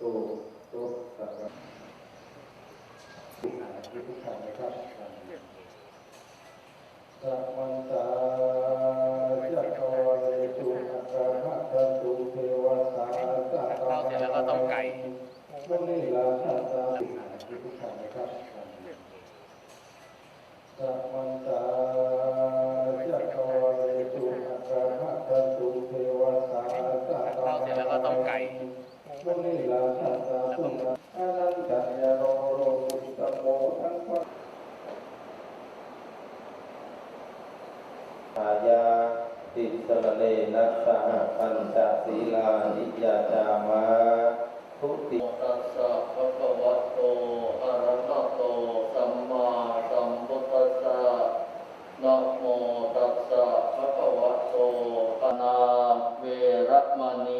ตัวตสัตว์ที่หาที่ทุกขังนนะครับสัมมันตาจะคอยตุนตาระตันตุเทวตาสัตว์เรจแกต้มไก่พวกนี้ละสัตว์ที่าที่ทุกขังนะครับสัมันตา ติสรณเลนัสสหปัญจศีลานิยาจามาทุติตัสสะภะคะวะโตอะระหะโตสัมมาสัมพุทธัสสะนะโมตัสสะภะคะวะโตอะนาเวระมณี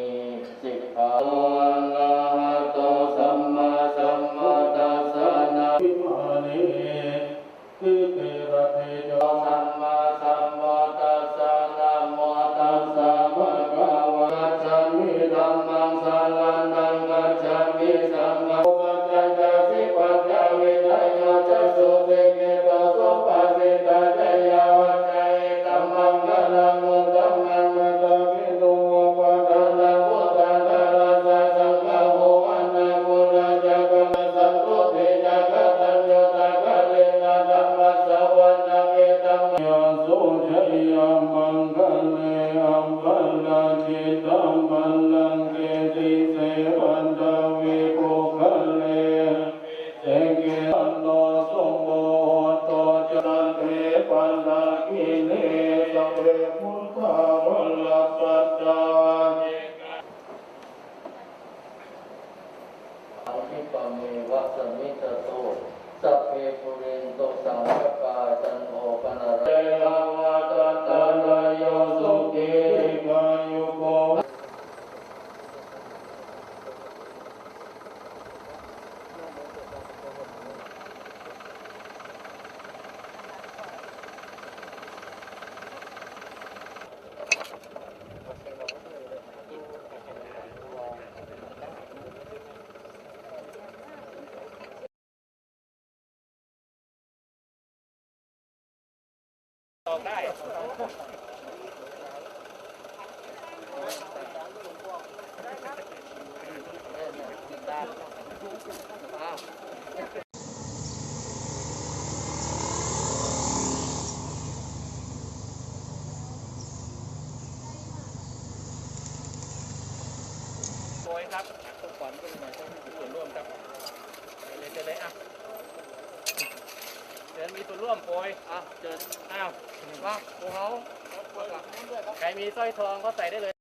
สัพเพพุทธาวัลลัสสัจจาอาภิปะเมวะสมิจโตสัพเพปุเรนโตสังกปาจันโอปนาร เต ย ลาวาตตาลายโยสุขีกายุโก ตอกได้ โอยครับทุกคนก็มาใช้ส่วนร่วมครับเลยเจะเลยอะเชิญมีส่วนร่วมโอยอะเชิญอ้าวว่าโอ้เขาใครมีสร้อยทองก็ใส่ได้เลย